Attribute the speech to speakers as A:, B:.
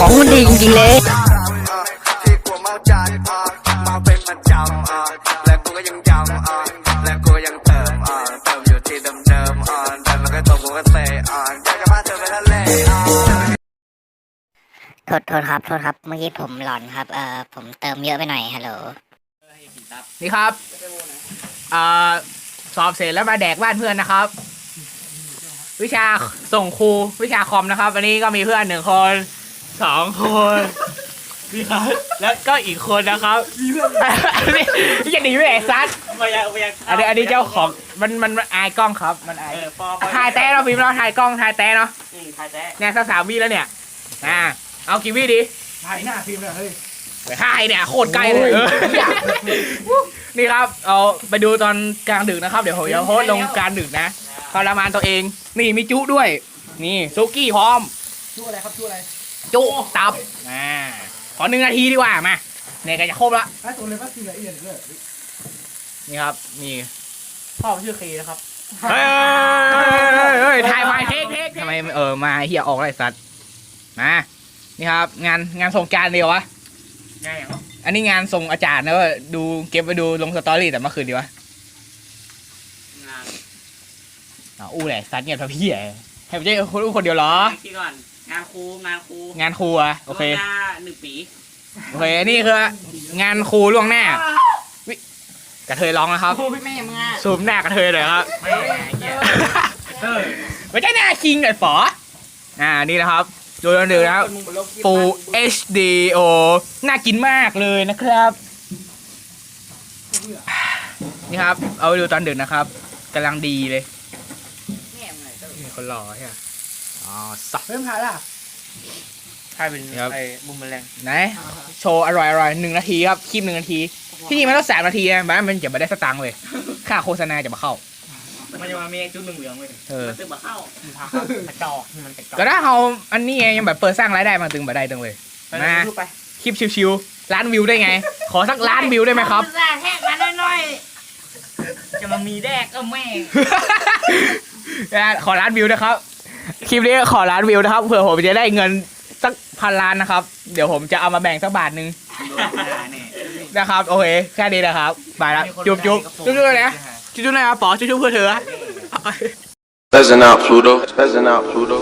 A: ของมันดีจริงๆเลย
B: ที่กลัวเมาจัดอะมาเป็นประจำอะและกูก็ยังจำอะและกูก็ยังเติมอะเติมอยู่ที่เดิมๆอะเดิมแล้วก็ตกกูก็เตะอะอยากจะพาเธอไปทะเลอะ
A: โทษโทษครับ โทษครับ เมื่อกี้ผมหลอนครับ เอ่อ ผมเติมเยอะไปหน่อย ฮัลโหล
C: นี่ครับอ่าสอบเสร็จแล้วมาแดกบ้านเพื่อนนะครับ วิชาส่งครูวิชาคอมนะครับ วันนี้ก็มีเพื่อนหนึ่งคน สองคนนี่ครับแล้วก็อีกคนนะครับมีเพื่อนอย่าหนีไปไหนซัด
D: มายังมายัง
C: อันนี้อันนี้เจ้าของมันมันมันอายกล้องครับ มันอาย
D: เออปอปอ
C: ถ่ายแต้เราะฟิล์มเราถ่ายกล้องถ่ายแต้เนาะ
D: อืมถ่ายแต้
C: เนี่ยสักสามวิแล้วเนี่ยอ่าเอากี่วิดี
E: ถ่ายหน้าฟิล์มเลยเฮ้ย
C: ถ่ายเนี่ยโคตรใกล้เลยเออนี่ครับเอาไปดูตอนกลางดึกนะครับเดี๋ยวผมจะโพสต์ลงกลางดึกนะทรมานตัวเอง นี่มีจุด้วย นี่ซุกี้พร้อม
E: ชื่ออะไรครับชื่ออะไร
C: จุตับอ่าขอหนึ่งนาทีดีกว่ามาเนี่ยก็จะครบละ
E: ไอ้ตัวเลยว่าชื่ออะไรเอียนเลย
C: นี่ครับนี่
D: พ่อชื่อเคนะครับ
C: เฮ้ยเฮ้ยถ่ายมาเทคเทคทำไมเออมาเฮียออกไรสัตว์มานี่ครับ งานงานส่งกรารเดียววะ
D: ง่ายเหรอ
C: อันนี้งานส่งอาจารย์นะว่าดูเก็บไปดูลงสตอรี่แต่เมื่อคืนดีวะ
D: งาน
C: อ๋ออู้แหละสัตว์เงียบทับพี่ใหญ่ให้ผมเจ้คนคนเดียวเหรอ
D: ที่ก่อน งานครูงานครู
C: งานครูอะโอเค
D: ล่วงหน้าหนึ่งปี
C: โอเคนี่คืองานครูล่วงหน้าวิกระเทยร้องนะครับ
D: แม่มึงอะ
C: ซูมหน้ากระเทยเลยครับ
D: แม่เหี้ยเออ
C: ไม่ใช่หน้าคิงไอ้ฝออ่านี่นะครับดูแล้วดูนะครับ
D: มึงบนโลกที่
C: Full HD โอน่ากินมากเลยนะครับ นี่ครับ เอาไปดูตอนดึกนะครับกำลังดีเลย
D: แม่มึงไงเจ้า
C: นี่คนหล่อใช่ไหม อ๋อสัก
E: เริ่มถ่ายละ
D: ใช่เป็น
C: ครับ
D: ไอ้บุมแมลง
C: ไหนโชว์อร่อยอร่อยหนึ่งนาทีครับคลิปหนึ่งนาที ที่จริงมันต้องสามนาทีนะบ้านมันจะไม่ได้สตังค์เลยค่าโฆษณาจะมาเข้า
D: มันจะมามีจุดหนึ่งเหลืองเว้ย
C: เออ
D: มันตึ้งมาเข้ามันพาเข้ากระจอกมันกระจอก
C: ก็ถ้าเขาอันนี้ไงยังแบบเปิดสร้างรายได้มาตึงมาได้ตึงเลย
D: ไปเลย
C: มา
D: รูปไป
C: คลิปชิวๆล้านวิวได้ไง ขอสักล้านวิวได้ไหมครับ
D: แรกแหกมาหน่อยๆจะมามีแดกก็แม่ง
C: นะขอล้านวิวนะครับ คลิปนี้ขอล้านวิวนะครับเผื่อผมจะได้เงินสักพันล้านนะครับ เดี๋ยวผมจะเอามาแบ่งสักบาทหนึ่ง
D: โดนด่าเนี่ย
C: นะครับโอเคแค่นี้นะครับบายละจุ๊บจุ๊บจุ๊บจุ๊บเลยนะจุ๊บจุ๊บเลยนะป๋อจุ๊บจุ๊บเพื่อเธอ
F: Pheasant out, Pluto. Pheasant out, Pluto.